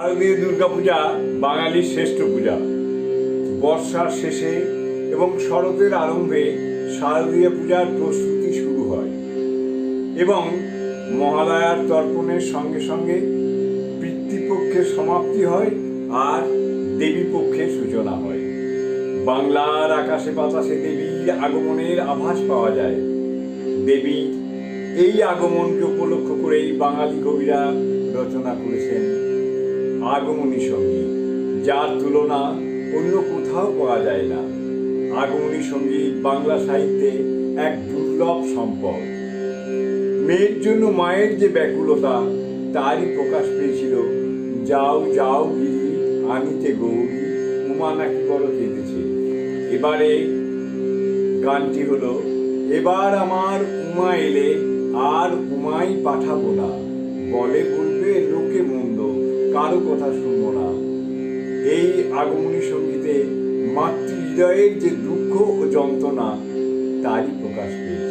শারদীয় দুর্গাপূজা বাঙালির শ্রেষ্ঠ পূজা। বর্ষার শেষে এবং শরতের আরম্ভে শারদীয় পূজার প্রস্তুতি শুরু হয় এবং মহালয়ার তর্পণের সঙ্গে সঙ্গে পিতৃপক্ষের সমাপ্তি হয় আর দেবী পক্ষের সূচনা হয়। বাংলার আকাশে বাতাসে দেবীর আগমনের আভাস পাওয়া যায়। দেবী এই আগমনকে উপলক্ষ করেই বাঙালি কবিরা রচনা করেছেন। আগমনী সংগীত যার তুলনা অন্য কোথাও পাওয়া যায় না। আগমনী সংগীত বাংলা সাহিত্যে এক দুর্লভ সম্পদ। মেয়ের জন্য মায়ের যে ব্যাকুলতা, তারই প্রকাশ পেয়েছিল, যাও যাও গিরি, আনিতে গৌরী, উমা নাকি বড় কেঁদেছে। এবারে গানটি হলো, এবার আমার উমা এলে আর উমাই পাঠাবো না। বলে বলবে লোকে মন্দ কারও কথা শুনব না। এই আগমনী সঙ্গীতে মাতৃ হৃদয়ের যে দুঃখ ও যন্ত্রণা, তারই প্রকাশ পেয়েছে।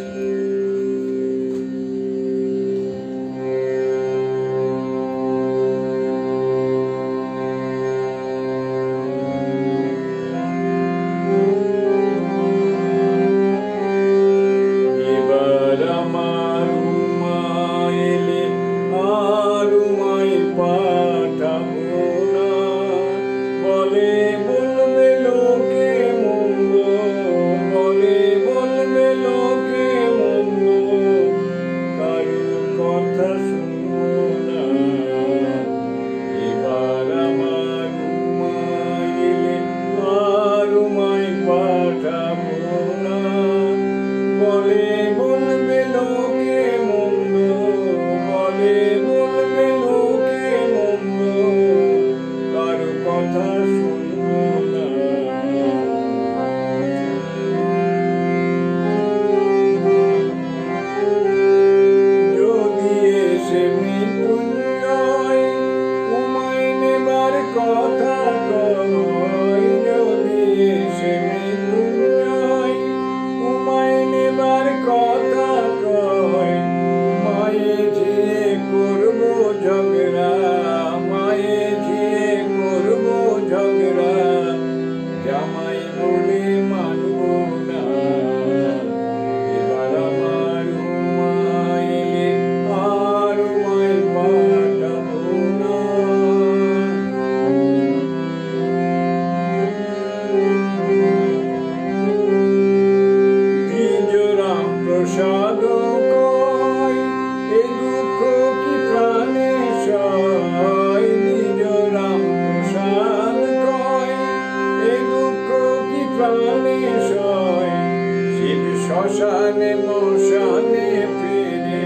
শ্মশানে, মশানে ফিরে,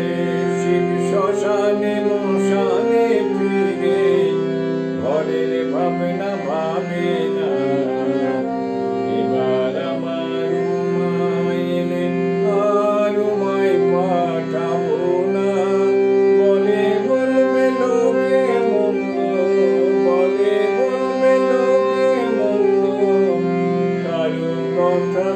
শিব শ্মশানে, মশানে ফিরে। ঘরের ভাবনা বলে বলবে বলে বলবে লোকে কথা